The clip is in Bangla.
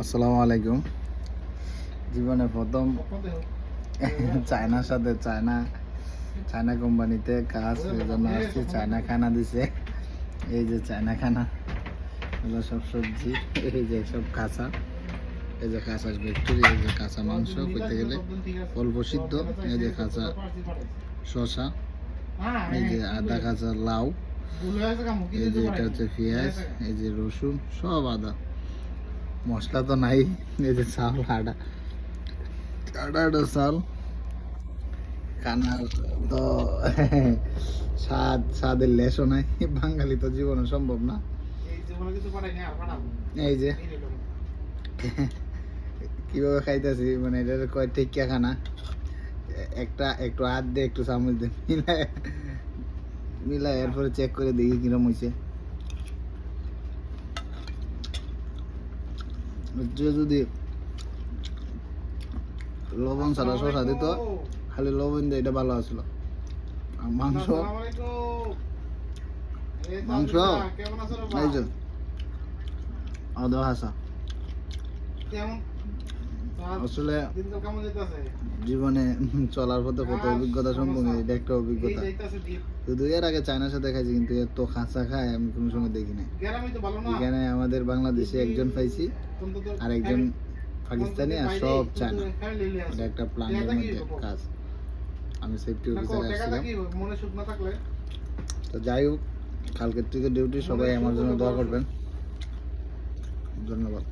আসসালামু আলাইকুম। জীবনে প্রথম চায়নার সাথে চায়না চায়না কোম্পানিতে কাজ জন্য আসছি। চায়না খানা দিছে। এই যে চায়না খানা, এগুলো সব সবজি, এই যে সব কাঁচা। এই যে কাঁচা ভেক্টরি এই যে কাঁচা মাংস করতে গেলে অল্প সিদ্ধ, এই যে কাঁচা শসা, এই যে আদা, কাঁচা লাউ, এই যে এটা হচ্ছে পেঁয়াজ, এই যে রসুন, সব আদা। মশলা তো নাই, এই যে চাল আটা আটা আটা চাল। খানার তো স্বাদ, স্বাদের লেশও নাই। বাঙালি তো জীবনে সম্ভব না। এই যে। কীভাবে খাইতেছি? মানে এটা কয় টিকিয়া খানা একটা, একটু হাত দিয়ে একটু চামচ দিয়ে মিলায় মিলায় এরপরে চেক করে দেখি কিরম হয়েছে যদি লবণ ছাড়া শসা দিত খালি লবণ দিয়ে এটা ভালো আসলো আর মাংস? মাংস? এই যে। আদা হাসা আসলে জীবনে চলার পথে কত অভিজ্ঞতা সম্পর্কে এটা একটা অভিজ্ঞতা। শুধু এর আগে চায়নার সাথে খাইছি কিন্তু এত খাঁচা খায় আমি কোনো সময় দেখি নাই এখানে আমাদের বাংলাদেশে একজন পাইছি। আর একজন পাকিস্তানি আর সব চায়না। এটা একটা প্ল্যানের মধ্যে কাজ। আমি সেফটি অফিসারে আসছিলাম। তো যাই হোক কালকের থেকে ডিউটি সবাই আমার জন্য দোয়া করবেন। ধন্যবাদ।